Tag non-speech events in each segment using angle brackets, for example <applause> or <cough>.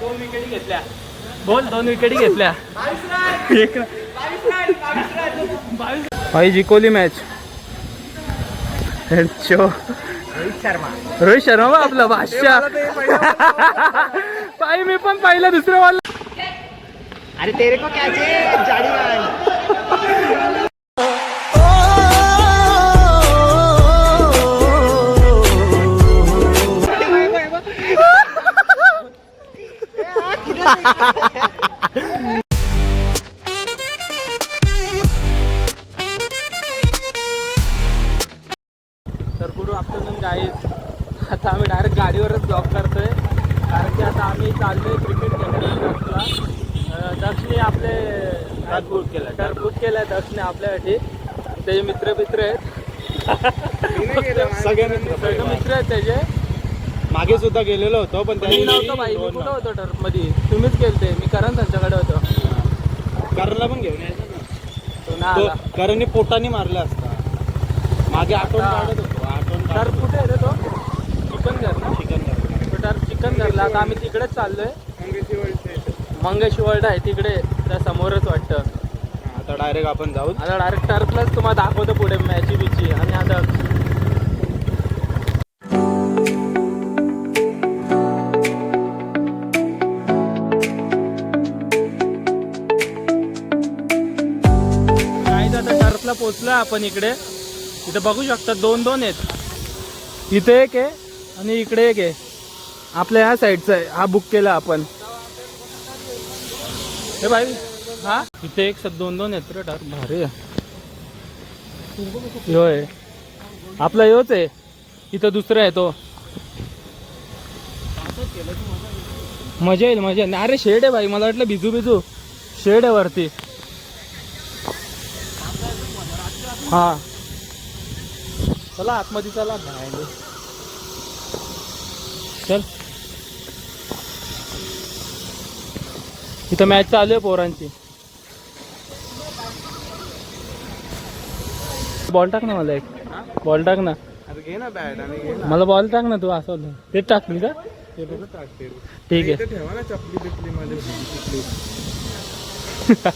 दोन विकेटी घेतल्या. बोल दोन विकेटी घेतल्या. एक भाई जिकोली मॅच शो रोहित शर्मा बा आपला <laughs> भाष्या पाय मी पण पाहिलं दुसरं वाला. अरे तेरे को क्या चाहिए? जाड़ी तर गुरु आफ्टरनून गाईज आता आम्ही डायरेक्ट गाडीवरच ब्लॉक करतोय. कारण की आता आम्ही चाललोय क्रिकेट दक्षला दक्षने आपले बुक केलं बुक केलं दक्षने आपल्यासाठी. त्याचे मित्र मित्र आहेत. <laughs> सगळे मित्र. सगळे मित्र आहेत त्याचे. मागे सुद्धा गेलेलो होतो पण मी त्यांनी नव्हतो बाई मी कुठं होतो टर्फमध्ये तुम्हीच गेलते मी करण त्यांच्याकडे होतो. करला पण घेऊन यायचं ना. तो ना तो आला. करणी पोटाने मारला असता. मागे आठवण आता- काढत होतो आठवण टर्फ कुठे आहे रे तो? चिकन घर ना? चिकन तो टर्फ चिकन घरला आता आम्ही तिकडेच चाललोय. मंगेश वर्ल्ड आहे तिकडे त्या समोरच वाटतं. आता डायरेक्ट आपण जाऊ. आता डायरेक्ट टर्फलाच तुम्हाला दाखवतो पुढे मॅची बिची आणि आता पोचलो आपण इकडे. इथे बघू शकता दोन दोन आहेत. इथे एक आहे आणि इकडे एक आहे. आपल्या ह्या साईडचा आहे. हा बुक केला आपण. हे भाई हा? इथे एक सद दोन दोन आहेत रे टार भारी आहे. ह्यो. आहे आपला योच आहे. इथं दुसरा आहे तो. मजा येईल मजा येईल. अरे शेड आहे भाई. मला वाटलं बिजू बिजू शेड आहे वरती. हा. चला आतमध्ये चला. बाहेर चल. इथं मॅच चालू आहे पोरांची. बॉल टाक ना मला एक. बॉल टाक ना. अरे घे ना बॅट आणि घे मला बॉल टाक ना तू असं. तेच टाकली का? ते बघ टाकते. ठीक आहे. ठेवा ना चपली बिपली मध्ये. <laughs>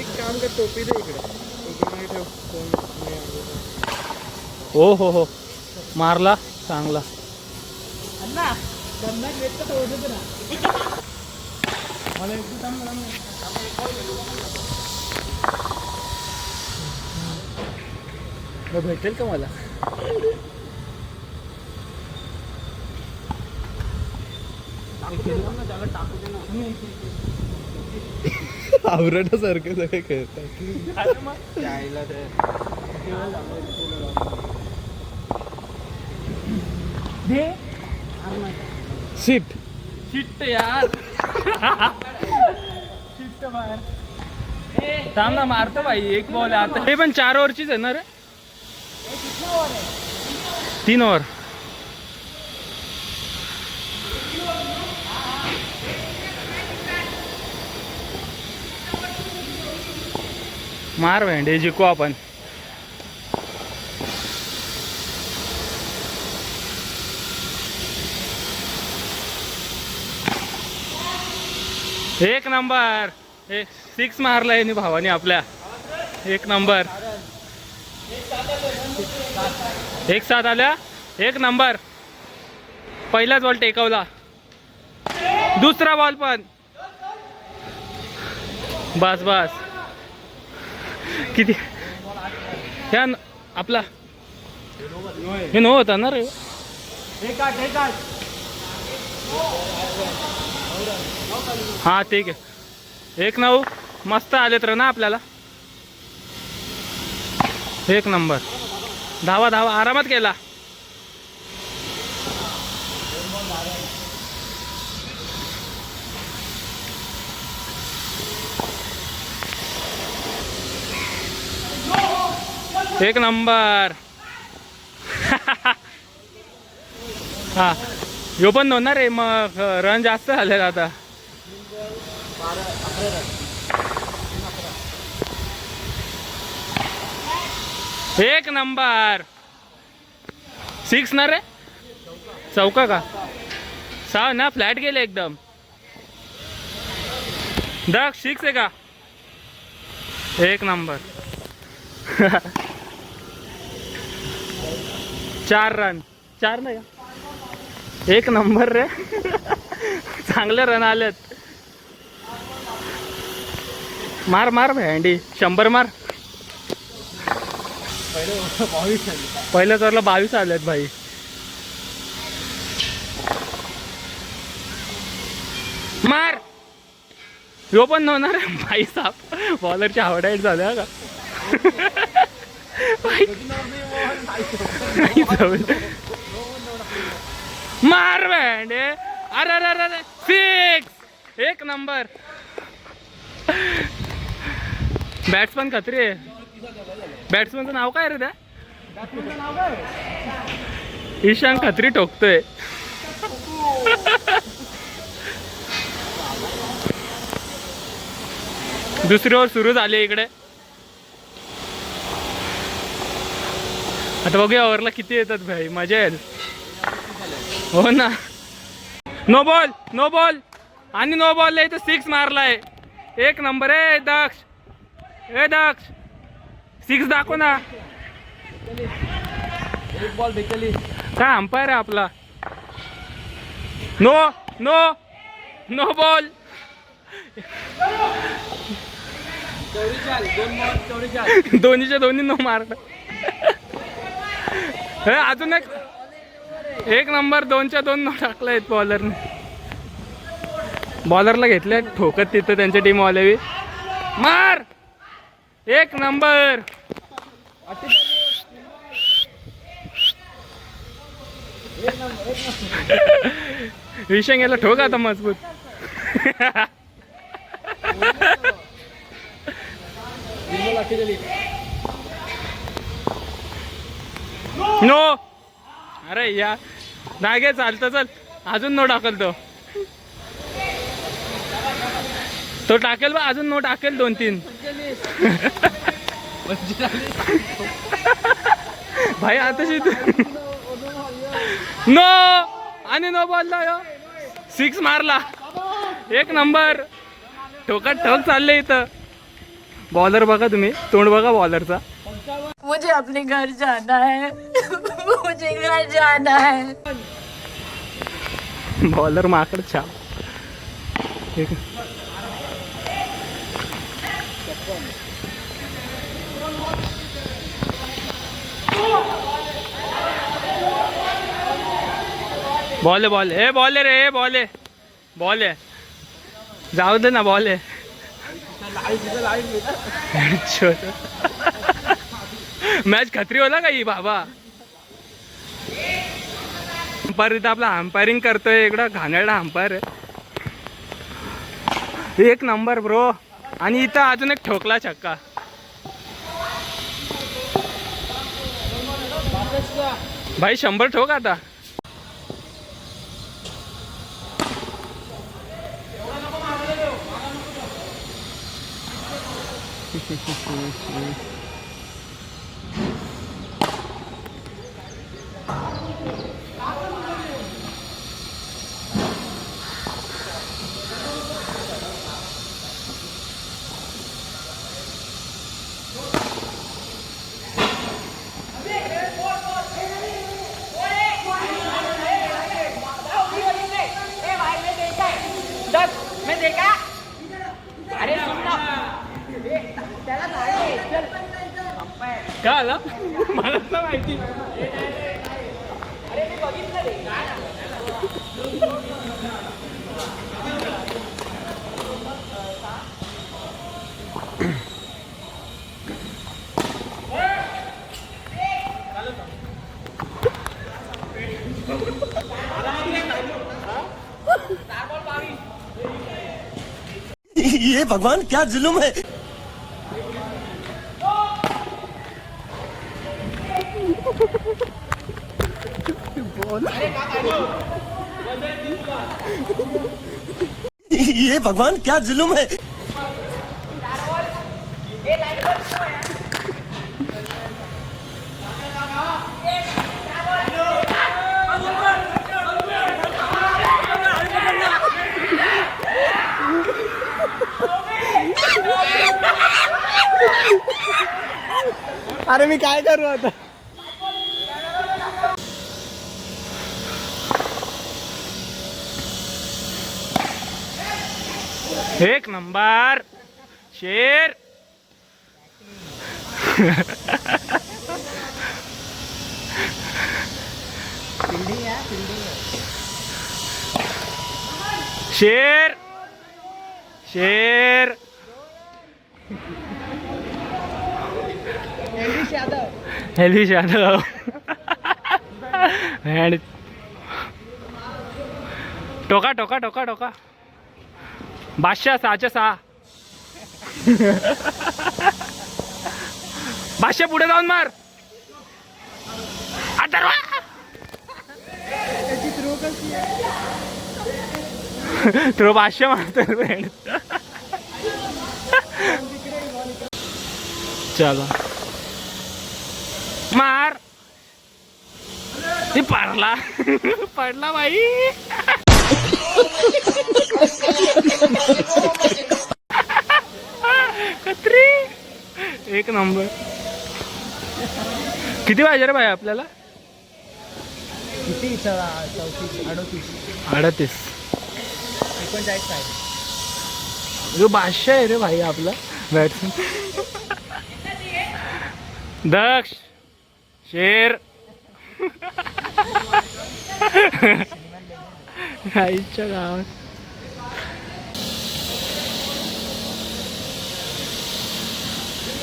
एक काम कर टोपी दे इकडे. हो हो हो. मारला चांगला. भेटेल का मला? आवरण्यासारखं सगळे खेळतात यायला ते दे. सीट शिट्ट यार. शिट्ट बाहेर. थांब ना मारतो भाई एक बॉल आता. हे पण चार ओव्हरचीच आहे ना रे? तीन ओव्हर मार भेंडे जिंकू आपण. एक नंबर. एक सिक्स मारला आहे भावानी आपल्या. एक नंबर. एक साथ आल्या? एक नंबर. पहिलाच बॉल टेकवला. दुसरा बॉल पण. बस बस. किती? ह्या न- आपला हे नो होता ना रे? हा ठीक आहे. एक नऊ मस्त आलेत रे ना आपल्याला. एक नंबर. धावा धावा आरामात केला. एक नंबर. हा. यो पण होणार रे मग रन जास्त झाले आता. एक नंबर. सिक्स ना रे? चौका का? सहा ना फ्लॅट गेले एकदम. दक्ष सिक्स आहे का? एक नंबर. <laughs> चार रन चार नाही का? एक नंबर रे. <laughs> चांगले रन आलेत. मार मार भेंडी शंभर मार. पहिलं तरला बावीस आलेत भाई. मार. यो पण नव्हणार. <laughs> भाई साप. बॉलरची आवडाईट झाल्या का? मार बँड अरे अरे अरे सिक्स एक नंबर। बॅट्समन खत्री आहे. बॅट्समनचं नाव काय रे त्या? ईशान खत्री ठोकतोय. दुसरी ओव्हर सुरू झाली इकडे. आता बघूया ओव्हरला किती येतात भाई मजा येईल. हो ना. नो बॉल नो बॉल आणि नो बॉल इथं सिक्स मारलाय. एक नंबर आहे दक्ष. ए दक्ष. सिक्स दाखव ना. एक बॉल काय अंपायर आहे आपला? नो नो नो बॉल दोन्हीच्या दोन्ही नो मारलं. हे अजून एक एक नंबर दोनच्या दोन टाकला आहेत बॉलरने बॉलरला घेतले ठोकत तिथं त्यांच्या टीम वाल्यावी मार! एक नंबर विषय गेला ठोक आता मजबूत. <laughs> <laughs> नो. अरे या. नागे चालतं चल. अजून नो टाकल तो. तो टाकेल बा अजून नो टाकेल दोन तीन. भाई आता नो. आणि नो बॉलला सिक्स मारला. एक नंबर. ठोकात ठोक चालले इथं. बॉलर बघा तुम्ही. तोंड बघा बॉलरचा मुझे अपने घर जाना है। <laughs> मुझे घर जाना है। बॉलर माकड छाप। ठीक बॉले ए बॉले रे ए बॉले बॉले जाऊ दे ना बॉले <laughs> छोटा मॅच खत्री होला का ही बाबा? अंपायर इथं आपला अंपायरिंग करतोय इकडं घाणेरडा अंपायर आहे. एक नंबर ब्रो आणि इथं अजून एक ठोकला छक्का. भाई शंभर ठोक आता. <laughs> ये भगवान क्या जुल्म है? ये भगवान क्या जुल्म है? मी काय करू आता? एक नंबर. शेर. शेर. शेर. एलिश यादव. आणि टोका टोका टोका टोका. बादशा सहाच्या सहा बादशा पुढे जाऊन मार. अथर्वा थ्रो मारतो फ्रेंड चला. मार. ती पडला. <laughs> पडला बाई. कत्री. एक नंबर. किती पाहिजे रे भाई आपल्याला? किती चौतीस अडोतीस. अडतीस एकोणचाळीस जो बादशाह आहे रे भाई आपला. बॅट्समन <laughs> दक्ष. शेर. आईच्या गावात.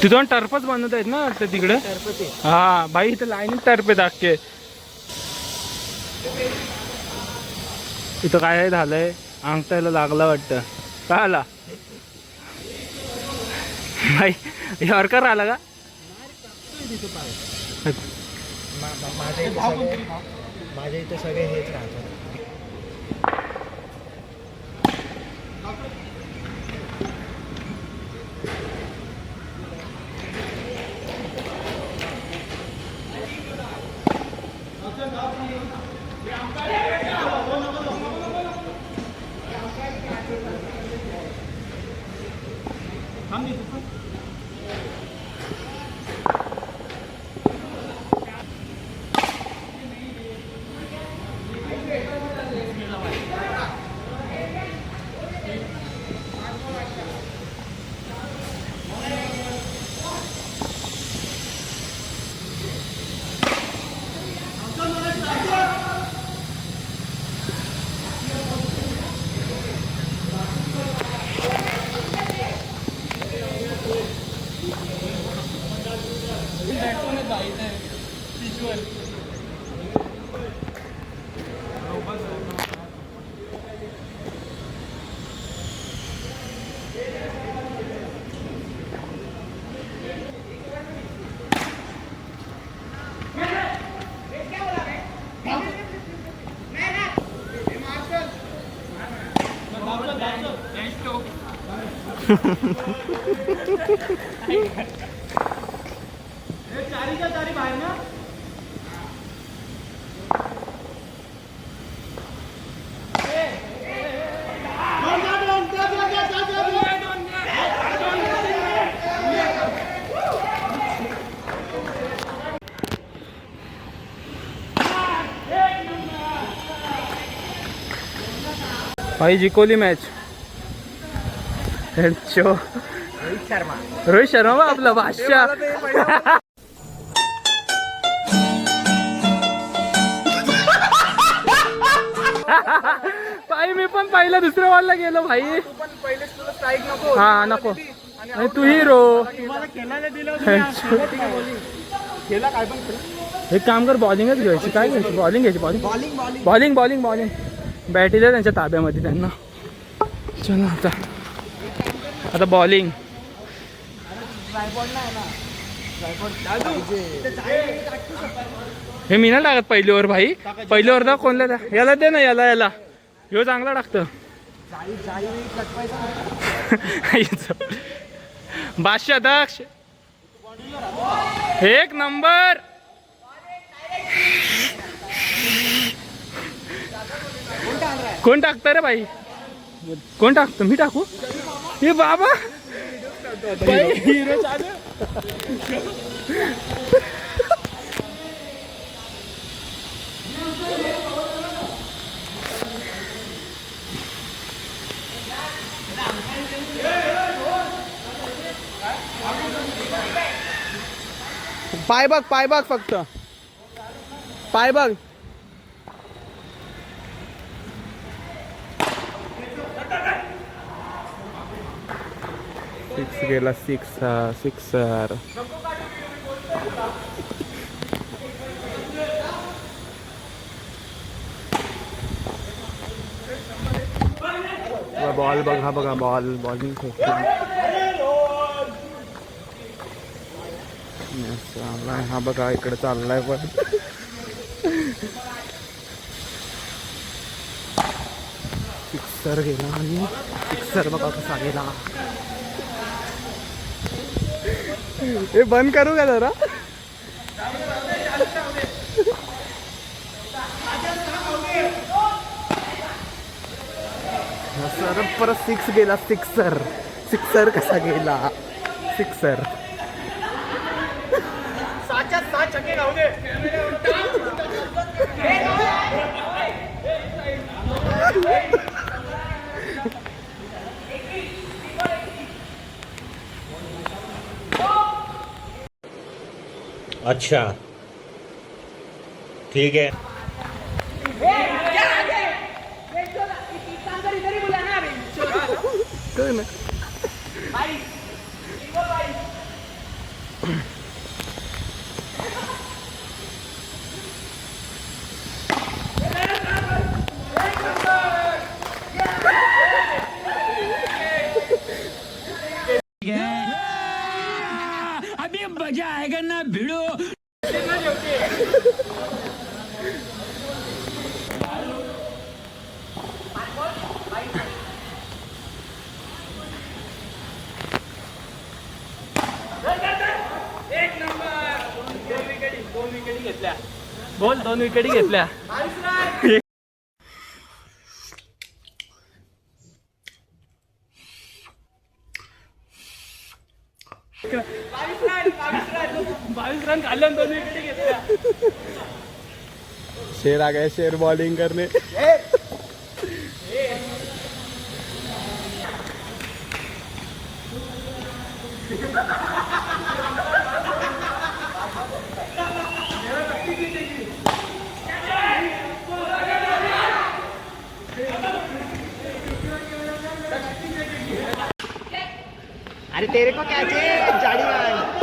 तिथून टर्फच बनवत आहेत ना वाटतं तिकडे? हा बाई इथं लाईन टर्फ दाखके इथं काय झालंय? अंगठ्याला लागला वाटतं. काय आला भाई यॉर्कर आला का? माझ्या इथे सगळे माझ्या इथे सगळे हेच राहतात. भाई जिकोली मॅच शो रोहित शर्मा. रोहित शर्मा आपला बादशाह भाई मी पण पहिला दुसऱ्या बॉलला गेलो भाई. हा नको. आणि तू हिरो एक काम कर बॉलिंगच घ्यायची. काय घ्यायची? बॉलिंग घ्यायची bowling bowling bowling bowling bowling bowling बॅटी द्या त्यांच्या ताब्यामध्ये त्यांना. चला आता. आता बॉलिंग हे मी ना टाकत पहिली ओव्हर भाई. पहिली ओव्हर ना कोणला द्या याला दे ना याला याला. ह्यो चांगला टाकतं <laughs> बादशा अध्यक्ष दक्ष एक नंबर. कोण टाकतं रे भाई? कोण टाकतं? मी टाकू? हे बाबा। हिरो पाय बघ पाय बघ फक्त. पाय बघ. सिक्स गेला सिक्स सिक्सर बॉल बघा बघा बॉल बॉलिंग चाललाय. हा बघा इकडे चाललाय पण. सिक्सर गेला आणि सिक्सर बघा कसा गेला. हे बंद करू का जरा सर परत सिक्स गेला सिक्सर सिक्सर कसा गेला? सिक्सर <laughs> अच्छा. ठीक है काय ना टायगरना भिडो बोल दोन विकेटी घेतल्या. शेर आ गए शेर बॉलिंग करने। अरे तेरे को क्या चाहिए? जाड़ी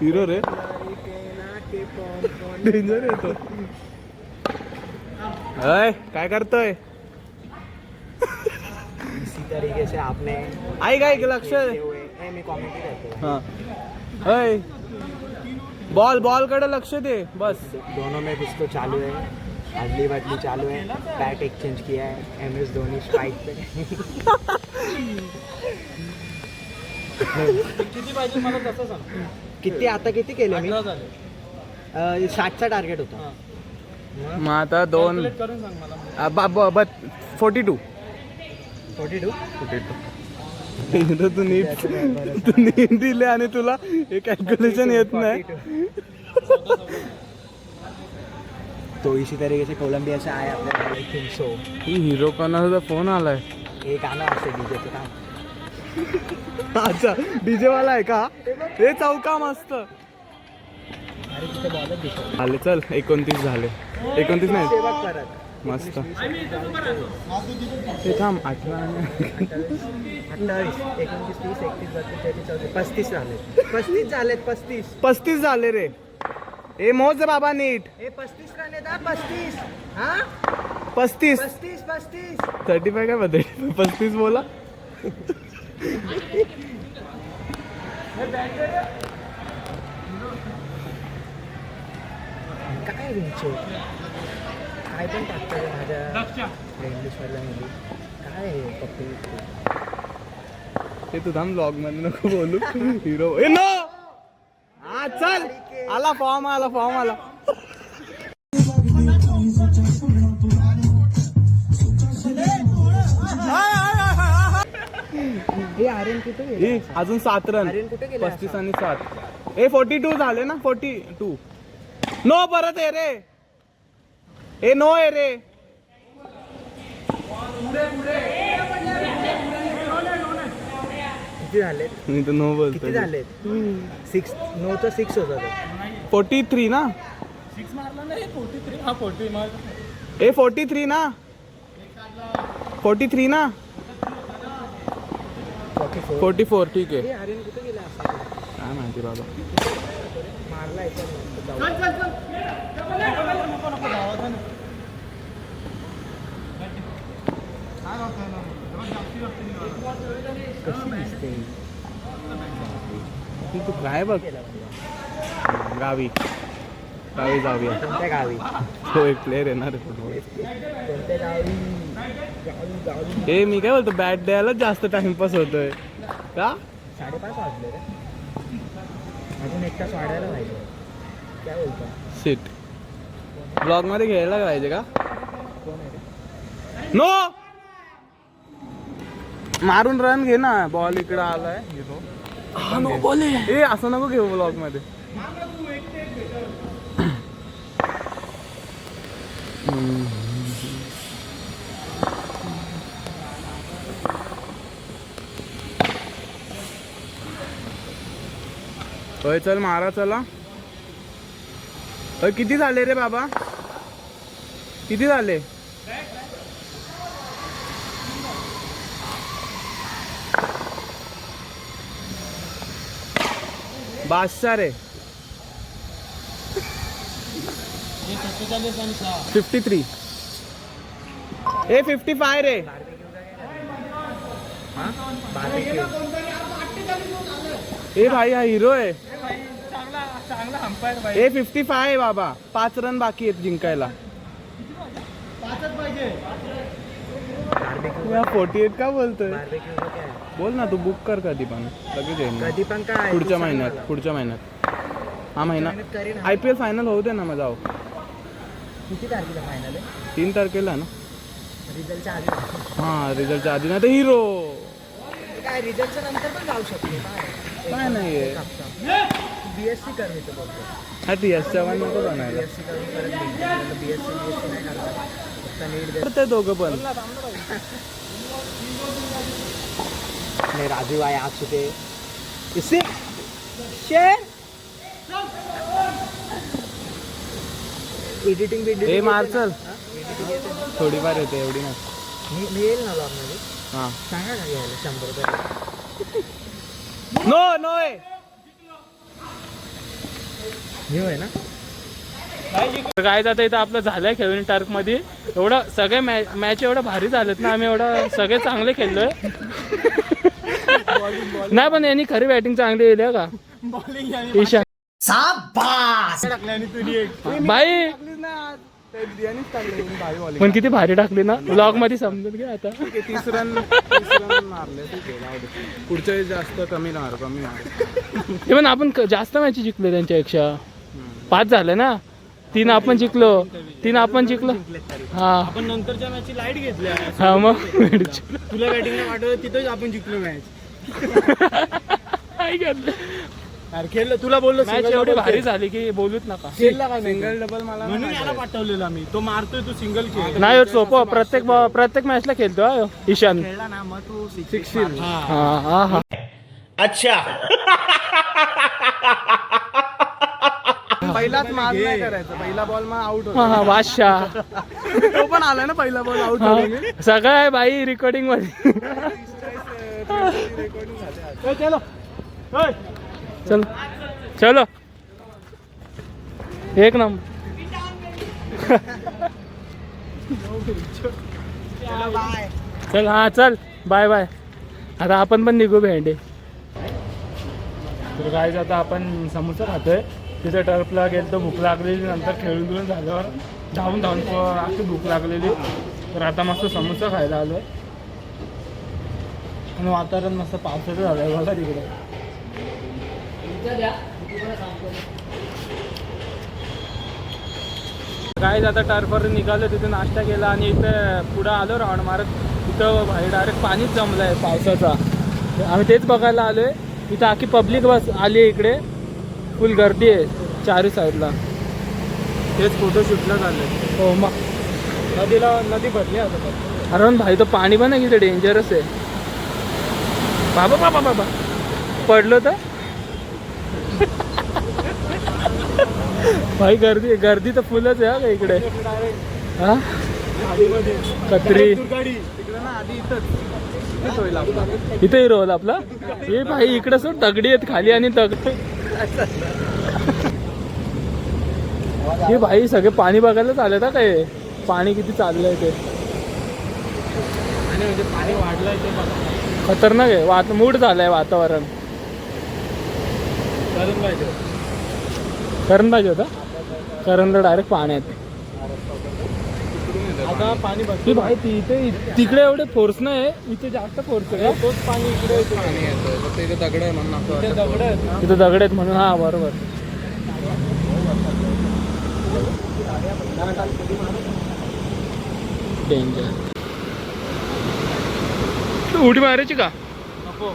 हिरो रे. डेंजर येतो अय काय करतोय? इसी तरीके से आपने आई काय लक्ष मैं करते हा. अय बॉल बॉलकडे लक्ष दे बस. दोनों में कुछ तो चालू है अदली बदली चालू है बैट एक्सचेंज किया है एम एस धोनी स्ट्राइक पे। किती पाहिजे मला तसं सांग. किती आता किती केले मी? अठरा झाले. अं, साठचा टार्गेट होता. मग आता दोन Calculate करून सांग मला. फोर्टी टू फोर्टी टू तू नीट तू नीट दिले आणि तुला हे कॅल्क्युलेशन येत नाही. <laughs> तो इसी तरीके से कोलंबिया से आया अपने आई थिंक सो हिरो कोणाचा फोन आलाय? एक गाणं असते डीजेचं काम. अच्छा डीजे वाला आहे का? हे चौका मस्त. आले चल एकोणतीस झाले. एकोणतीस नाही. मस्त. ते थांब अठरा आणि- अठ्ठावीस एकोणतीस तीस एकतीस बत्तीस तेहतीस चौतीस पस्तीस झालेत पस्तीस झालेत पस्तीस. पस्तीस झाले रे. ए मोज बाबा नीट. हे पस्तीस रन येतात पस्तीस. हा? पस्तीस. पस्तीस पस्तीस. थर्टी फाय काय बदल पस्तीस बोला. काय तुमचे काय पण रे माझ्या स्पर्धामध्ये काय पप्पी? ते तू थांब ब्लॉगमध्ये नको बोलू. <laughs> हिरो ए नो हा चल. आला फॉर्म आला फॉर्म आला. ए, अजून सात रन पस्तीस आणि सात. ए फोर्टी टू झाले ना? फोर्टी टू नो परत आहे रे. ए नो आहे रे. झाले? मी तर नो बोलतो झाले? सिक्स नो तर सिक्स होता तो फोर्टी थ्री ना? ए फोर्टी थ्री? ना? फोर्टी थ्री ना? फॉर्टी फोर ठीक आहे. काय माहिती बाबा. तू काय बघ. गावी. गावी जाऊया. कोणत्या गावी? तो एक प्लेअर येणार आहे फुटबॉल कोणत्या गावी? गावी गावी. ए मी काय बोलतो बॅट द्यायलाच जास्त टाइमपास होतोय. का? साडेपाच वाजले रे. अजून एक तास वाढायला पाहिजे. काय बोलतो? सीट ब्लॉगमध्ये घ्यायला पाहिजे का? नो मारून रन घे ना. बॉल इकडे आलाय. घेतो नो बॉल ए असं नको घेऊ ब्लॉगमध्ये. होय चल मारा चला. अय किती झाले रे बाबा? किती झाले? बादशा रे. Fifty three. ए फिफ्टी फाय रे. ए भाई हा हिरो आहे. चांगला चांगला अंपायर भाई ए फिफ्टी फाय आहे बाबा. पाच रन बाकी आहेत जिंकायला. फोर्टी एट का बोलतोय? बोल ना तू बुक कर कधी पण. लगेच. कधी पण काय पुढच्या महिन्यात. पुढच्या महिन्यात. हा महिना. आय पी एल फायनल होऊ दे ना जाऊ किती तारखेला फायनल आहे? तीन तारखेला आहे ना. रिझल्टच्या आधी हा रिझल्टच्या आधी नाही तर हिरो काय रिझल्टच्या नंतर पण जाऊ शकते. काय? काय नाहीये बी एस सी बोलतो हा टी एस सेवन नको बी बनायला एस सी करून परत B S C B S C नाही करणार. फक्त नीट करते दोघं पण. नहीं राजू आए आज चुके इससे शेर! एडिटिंग मार चल. थोडीफार येते एवढी ना मी मी येईल ना हा. सांगा ना घ्यायला शंभर रुपये. नो नो आहे ना? तर काय जातं इथं आपलं झालंय खेळून टार्कमध्ये एवढं सगळे मॅच मॅच एवढं भारी झालेत ना आम्ही एवढं सगळे चांगले खेळलोय. <laughs> नाही पण यांनी खरी बॅटिंग चांगली आहे का? ईशा बाई! पण किती भारी टाकली ना. ब्लॉगमध्ये समजून घ्या आता. तीस रन तीस रन मारले. पुढच्या वेळी जास्त कमी मारू कमी मारू पण आपण जास्त मॅच जिंकले त्यांच्यापेक्षा. पाच झाले ना. तीन आपण जिंकलो. तीन आपण जिंकलो. हा. आपण नंतरच्या मॅचची लाइट घेतल्या हा मग. तुला बॅटिंगला वाटत तिथंच आपण जिंकलो मॅच काय अरे खेळलं तुला बोललो मॅच एवढी भारी झाली की बोलूच नका. खेळला का सिंगल डबल मला म्हणून याला पाठवलेला मी तो मारतोय तू सिंगल खेळ. नाही सोपं प्रत्येक बॉ- प्रत्येक मॅचला खेळतो हा, ईशान. खेळला ना मग तू हा हा. हा पहिलाच <laughs> मार नाही करायचा. पहिला बॉल मग आउट हा हा बादशाह होतो <laughs> तो पण आला ना पहिला बॉल आउट हा. सगळं आहे बाई रेकॉर्डिंगमध्ये. <laughs> चलो. चल. चलो. एक नंबर. चल हा चल. Bye bye. आता आपण पण निघू भेंडे. तर काय आता आपण समोसा खातोय. तिथे टर्फला गेलो तर भूक लागलेली. नंतर खेळून खेळून झाल्यावर धावून धावून अशी भूक लागलेली. तर आता मस्त समोसा खायला आलो आहे आणि वातावरण मस्त पावसाचं झालं आहे बघा तिकडे. काय आता टर्फवर निघालो तिथे नाश्ता केला आणि इथं पुढं आलो राऊंड मारत. इथं बाहेर डायरेक्ट पाणीच जमलं आहे पावसाचा. आम्ही तेच बघायला आलो आहे इथं आखी पब्लिक बस आली आहे इकडे. फुल गर्दी आहे चारी साईडला तेच फोटोशूटला झालं. हो मग. नदीला नदी भरली आता. अरे भाई तो पाणी पण आहे किती डेंजरस आहे? बाबा बाबा बाबा. पडलो तर? भाई गर्दी गर्दी तर फुलच आहे हा का इकडे? हा? कत्री. इथे हिरो आपला. हे भाई इकडे सोड दगडी आहेत खाली आणि दगड हे भाई सगळे पाणी बघायलाच आले ना काय? पाणी किती चाललंय ते. पाणी वाढलंय ते खतरनाक आहे. वात मूड झालंय वातावरण. करून पाहिजे करण पाहिजे होता? करणला डायरेक्ट पाण्यात. आता पाणी बघ ती भाई ती इथे तिकडे एवढे फोर्स नाही इथे जास्त फोर्स आहे? तोच पाणी इकडे पाणी येतं. फक्त इथे दगड आहे म्हणून असं वाटतं. दगड आहेत इथे दगड आहेत म्हणून हा बरोबर. डेंजर उडी मारायची का? नको.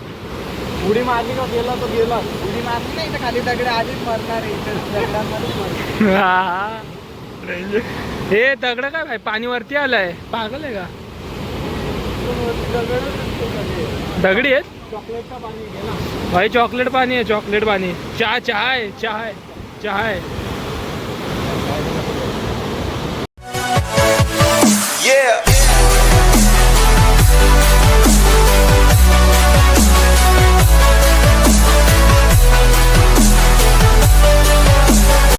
उडी मारली का गेला तो गेला. उडी मारली नाही तर खाली दगड आधीच मरणार आहे. हा. हे. दगड काय भाई पाणी वरती आलंय. पागल आहे का? दगडी आहेत? चॉकलेटचं पाणी भाई चॉकलेट पाणी आहे चॉकलेट पाणी. चहा चहा आहे चहा आहे चहा आहे.